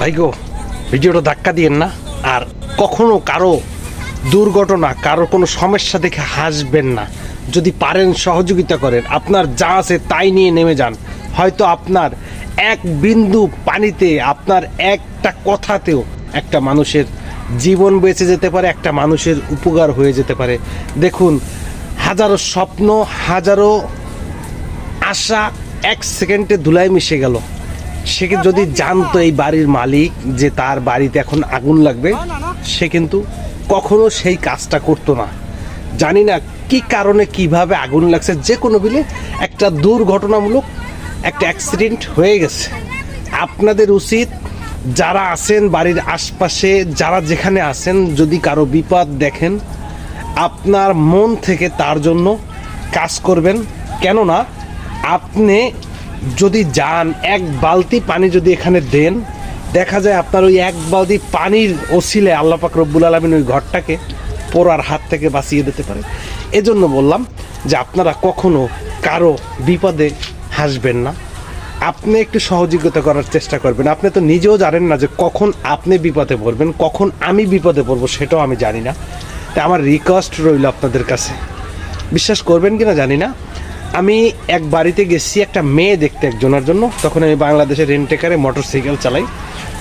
ভাই গো ভিডিওটা ধাক্কা দিয়েন না। আর কখনো কারও দুর্ঘটনা, কারও কোনো সমস্যা দেখে হাসবেন না। যদি পারেন সহযোগিতা করেন, আপনার যা আছে তাই নিয়ে নেমে যান। হয়তো আপনার এক বিন্দু পানিতে, আপনার একটা কথাতেও একটা মানুষের জীবন বেঁচে যেতে পারে, একটা মানুষের উপকার হয়ে যেতে পারে। দেখুন, হাজারো স্বপ্ন, হাজারো আশা এক সেকেন্ডে ধুলায় মিশে গেল। সে যদি জানতো এই বাড়ির মালিক যে তার বাড়িতে এখন আগুন লাগবে সে কিন্তু কখনো সেই কাজটা করতো না। জানি না কি কারণে কীভাবে আগুন লাগছে যে কোনো বিলে একটা দুর্ঘটনামূলক একটা অ্যাক্সিডেন্ট হয়ে গেছে। আপনাদের উচিত যারা আছেন বাড়ির আশপাশে যারা যেখানে আছেন যদি কারও বিপদ দেখেন আপনার মন থেকে তার জন্য কাজ করবেন। কেননা আপনি যদি যান, এক বালতি পানি যদি এখানে দেন, দেখা যায় আপনার ওই এক বালতি পানির ওসিলে আল্লাহ পাক রব্বুল আলমিন ওই ঘরটাকে পোড়ার হাত থেকে বাঁচিয়ে দিতে পারে। এজন্য বললাম যে আপনারা কখনো কারও বিপদে হাসবেন না। আপনি একটু সহযোগিতা করার চেষ্টা করবেন। আপনি তো নিজেও জানেন না যে কখন আপনি বিপদে পড়বেন, কখন আমি বিপদে পড়ব, সেটাও আমি জানি না। তা আমার রিকোয়েস্ট রইল আপনাদের কাছে। বিশ্বাস করবেন কি না জানি না আমি এক বাড়িতে গেছি, একটা মেয়ে দেখতে একজনের জন্য। তখন আমি বাংলাদেশের রেন্টেকারে মোটর সাইকেল চালাই।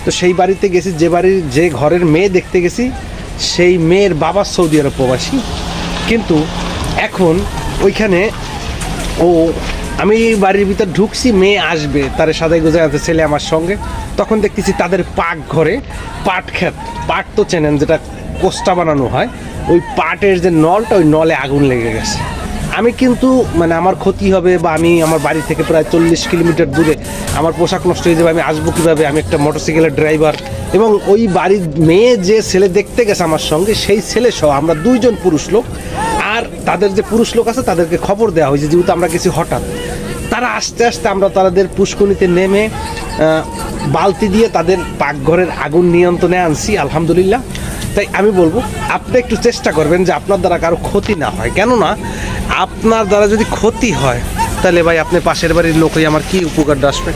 তো সেই বাড়িতে গেছি, যে বাড়ির, যে ঘরের মেয়ে দেখতে গেছি, সেই মেয়ের বাবা সৌদি আরব প্রবাসী। কিন্তু এখন ওইখানে ও, আমি বাড়ির ভিতর ঢুকছি, মেয়ে আসবে, তার সাদাই গোজা আছে, ছেলে আমার সঙ্গে। তখন দেখতেছি তাদের পাক ঘরে পাট ক্ষেত। পাট তো চেনেন, যেটা কোষ্টা বানানো হয়, ওই পাটের যে নলটা, ওই নলে আগুন লেগে গেছে। আমি কিন্তু মানে আমার ক্ষতি হবে বা আমি আমার বাড়ি থেকে প্রায় চল্লিশ কিলোমিটার দূরে আমার পোশাক নষ্ট হয়ে যাবে, আমি আসব কীভাবে? আমি একটা মোটরসাইকেলের ড্রাইভার। এবং ওই বাড়ির মেয়ে যে ছেলে দেখতে গেছে আমার সঙ্গে, সেই ছেলে সহ আমরা দুইজন পুরুষ লোক। আর তাদের যে পুরুষ লোক আছে, তাদেরকে খবর দেওয়া হয়েছে, যেহেতু আমরা গেছি হঠাৎ। তারা আস্তে আস্তে আমরা তাদের পুষ্কনিতে নেমে বালতি দিয়ে তাদের পাকঘরের আগুন নিয়ন্ত্রণে আনছি, আলহামদুলিল্লাহ। তাই আমি বলব, আপনি একটু চেষ্টা করবেন যে আপনার দ্বারা কারও ক্ষতি না হয়। কেননা আপনার দ্বারা যদি ক্ষতি হয়, তাহলে ভাই আপনি পাশের বাড়ির লোকই আমার কি উপকারটা আসবে?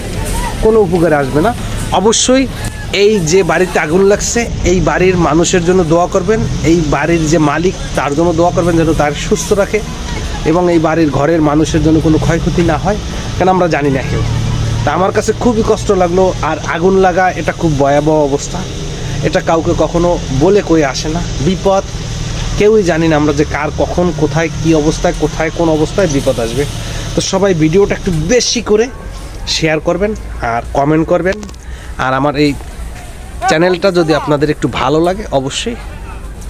কোনো উপকারে আসবে না। অবশ্যই এই যে বাড়িতে আগুন লাগছে, এই বাড়ির মানুষের জন্য দোয়া করবেন, এই বাড়ির যে মালিক, তার জন্য দোয়া করবেন যেন তার সুস্থ রাখে এবং এই বাড়ির ঘরের মানুষের জন্য কোনো ক্ষয়ক্ষতি না হয়, কেন আমরা জানি না কেউ। তা আমার কাছে খুবই কষ্ট লাগল, আর আগুন লাগা এটা খুব ভয়াবহ অবস্থা। এটা কাউকে কখনো বলে কয়ে আসে না। বিপদ কেউই জানি না আমরা যে কার কখন কোথায় কি অবস্থায়, কোথায় কোন অবস্থায় বিপদ আসবে। তো সবাই ভিডিওটা একটু বেশি করে শেয়ার করবেন আর কমেন্ট করবেন। আর আমার এই চ্যানেলটা যদি আপনাদের একটু ভালো লাগে, অবশ্যই